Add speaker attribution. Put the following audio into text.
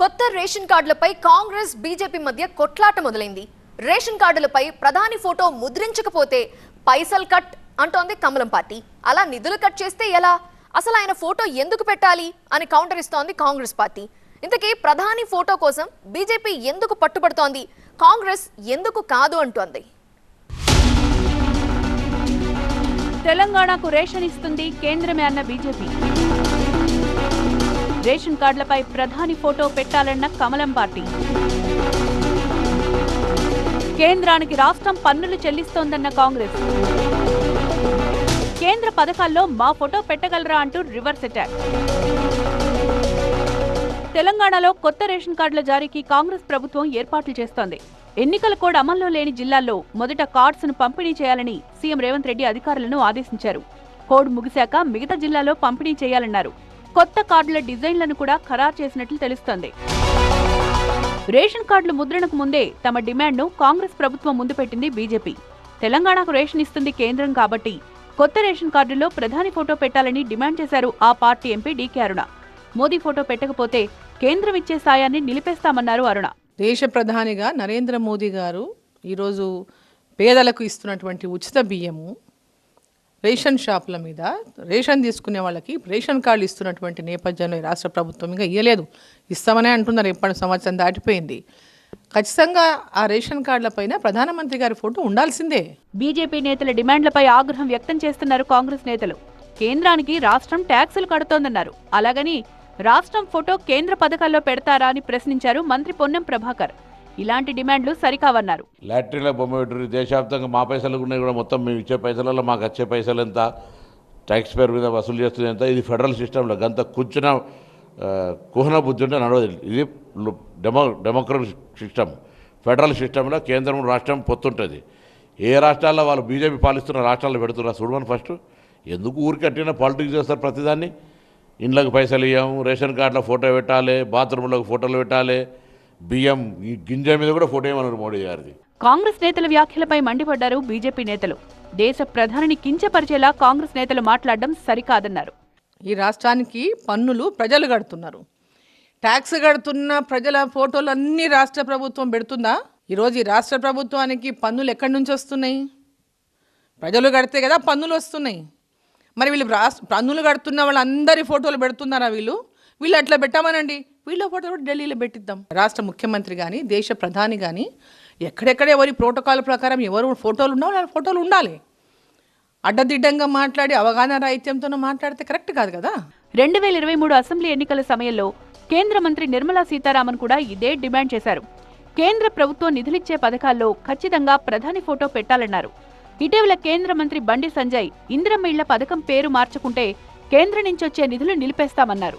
Speaker 1: కొత్త ration కార్డులపై Congress BJP మధ్య కొట్లాట మొదలైంది. రేషన్ కార్డులపై ప్రధాని ఫోటో ముద్రించకపోతే పైసల్ కట్ అంటోంది కమలం పార్టీ. అలా నిధులు కట్ చేస్తే ఎలా? అసలు ఆయన ఫోటో ఎందుకు పెట్టాలి అని కౌంటర్ ఇస్తోంది కాంగ్రెస్ పార్టీ. ఇంతకీ ప్రధాని ఫోటో కోసం బీజేపీ ఎందుకు పట్టుబడుతోంది? కాంగ్రెస్ ఎందుకు కాదు అంటోంది.
Speaker 2: తెలంగాణకు రేషన్ ఇస్తుంది కేంద్రమే అన్న బీజేపీ. రేషన్ కార్డులపై ప్రధాని ఫోటో పెట్టాలన్న కమలం పార్టీ. కేంద్రానికి రాష్ట్రం పన్నులు చెల్లిస్తోందన్న కాంగ్రెస్. కేంద్ర పథకాల్లో మా ఫోటో పెట్టగలరా అంటూ రివర్స్ అటాక్. తెలంగాణలో కొత్త రేషన్ కార్డుల జారీకి కాంగ్రెస్ ప్రభుత్వం ఏర్పాట్లు చేస్తోంది. ఎన్నికల కోడ్ అమల్లో లేని జిల్లాల్లో మొదట కార్డ్స్ను పంపిణీ చేయాలని సీఎం రేవంత్ రెడ్డి అధికారులను ఆదేశించారు. కోడ్ ముగిశాక మిగతా జిల్లాలో పంపిణీ చేయాలన్నారు. కొత్త కార్డుల డిజైన్లను కూడా ఖరారు చేసినట్లు తెలుస్తోంది. రేషన్ కార్డులు ముద్రణకు ముందే తమ డిమాండ్ను కాంగ్రెస్ ప్రభుత్వం ముందు పెట్టింది బీజేపీ. తెలంగాణకు రేషన్ ఇస్తుంది కేంద్రం కాబట్టి కొత్త రేషన్ కార్డుల్లో ప్రధాని ఫోటో పెట్టాలని డిమాండ్ చేశారు ఆ party MP DK Aruna. Modi photo పెట్టకపోతే కేంద్రం ఇచ్చే సాయాన్ని నిలిపేస్తామన్నారు అరుణ.
Speaker 3: దేశ ప్రధానిగా నరేంద్ర మోదీ గారు ఈరోజు పేదలకు ఇస్తున్నటువంటి ఉచిత బియ్యము రేషన్ షాపుల మీద రేషన్ తీసుకునే వాళ్ళకి రేషన్ కార్డులు ఇస్తున్నటువంటి నేపథ్యంలో ఈ రాష్ట్ర ప్రభుత్వం ఇంకా ఇవ్వలేదు ఇస్తామనే అంటున్నారు. ఎప్పటి సంవత్సరం దాటిపోయింది. ఖచ్చితంగా ఆ రేషన్ కార్డులపైన ప్రధానమంత్రి గారి ఫోటో ఉండాల్సిందే.
Speaker 2: బీజేపీ నేతల డిమాండ్లపై ఆగ్రహం వ్యక్తం చేస్తున్నారు కాంగ్రెస్ నేతలు. కేంద్రానికి రాష్ట్రం ట్యాక్సులు కడుతోందన్నారు. అలాగని రాష్ట్రం ఫోటో కేంద్ర పథకాల్లో పెడతారా అని ప్రశ్నించారు మంత్రి పొన్నం ప్రభాకర్. ఇలాంటి డిమాండ్లు సరికావన్నారు.
Speaker 4: లాటరీలో బొమ్మ పెట్టారు దేశవ్యాప్తంగా మా పైసలు ఉన్నాయి కూడా మొత్తం మేము ఇచ్చే పైసలలో మాకు వచ్చే పైసలు ఎంత ట్యాక్స్ పేరు మీద వసూలు చేస్తుంది ఎంత ఇది ఫెడరల్ సిస్టంలో గంత కూర్చున్న కుహన బుద్ధి ఉంటే నడవదు ఇది. Demo democratic system. ఫెడరల్ సిస్టంలో కేంద్రం రాష్ట్రం పొత్తుంటుంది. ఏ రాష్ట్రాల్లో వాళ్ళు బీజేపీ పాలిస్తున్న రాష్ట్రాల్లో పెడుతున్నారు చూడమని ఫస్ట్. ఎందుకు ఊరికి పాలిటిక్స్ చేస్తారు ప్రతిదాన్ని? ఇండ్లకు పైసలు ఇవ్వము రేషన్ కార్డులో ఫోటో పెట్టాలి బాత్రూంలోకి ఫోటోలు పెట్టాలి బియ్యం ఈ గింజ మీద కూడా ఫోటో ఇవ్వమన్నారు మోడీ గారిది?
Speaker 2: కాంగ్రెస్ నేతల వ్యాఖ్యలపై మండిపడ్డారు బీజేపీ నేతలు. దేశ ప్రధానిని కించపరిచేలా కాంగ్రెస్ నేతలు మాట్లాడడం సరికాదన్నారు.
Speaker 3: ఈ రాష్ట్రానికి పన్నులు ప్రజలు కడుతున్నారు. ట్యాక్స్ కడుతున్న ప్రజల ఫోటోలు అన్ని రాష్ట్ర ప్రభుత్వం పెడుతుందా? ఈరోజు ఈ రాష్ట్ర ప్రభుత్వానికి పన్నులు ఎక్కడి నుంచి వస్తున్నాయి? ప్రజలు కడితే కదా పన్నులు వస్తున్నాయి. మరి వీళ్ళు రాష్ట్ర పన్నులు కడుతున్న వాళ్ళందరి ఫోటోలు పెడుతున్నారా వీళ్ళు? వీళ్ళు అట్లా పెట్టామనండి. వీళ్ళ ఫోటో కూడా ఢిల్లీలో పెట్టిద్దాం. రాష్ట్ర ముఖ్యమంత్రి కానీ దేశ ప్రధాని కానీ ఎక్కడెక్కడ ఎవరి ప్రోటోకాల్ ప్రకారం ఎవరు ఫోటోలు ఉన్నారో వాళ్ళ ఫోటోలు ఉండాలి. అడ్డదిడ్డంగా మాట్లాడి అవగాహన రాహిత్యంతో మాట్లాడితే కరెక్ట్ కాదు కదా?
Speaker 2: రెండు వేల ఇరవై మూడు అసెంబ్లీ ఎన్నికల సమయంలో కేంద్ర మంత్రి నిర్మలా సీతారామన్ కూడా ఇదే డిమాండ్ చేశారు. కేంద్ర ప్రభుత్వం నిధులిచ్చే పథకాల్లో ఖచ్చితంగా ప్రధాని ఫోటో పెట్టాలన్నారు. ఇటీవల కేంద్ర మంత్రి బండి సంజయ్ ఇంద్రమ ఇళ్ళ పథకం పేరు మార్చుకుంటే కేంద్రం నుంచి వచ్చే నిధులు నిలిపేస్తామన్నారు.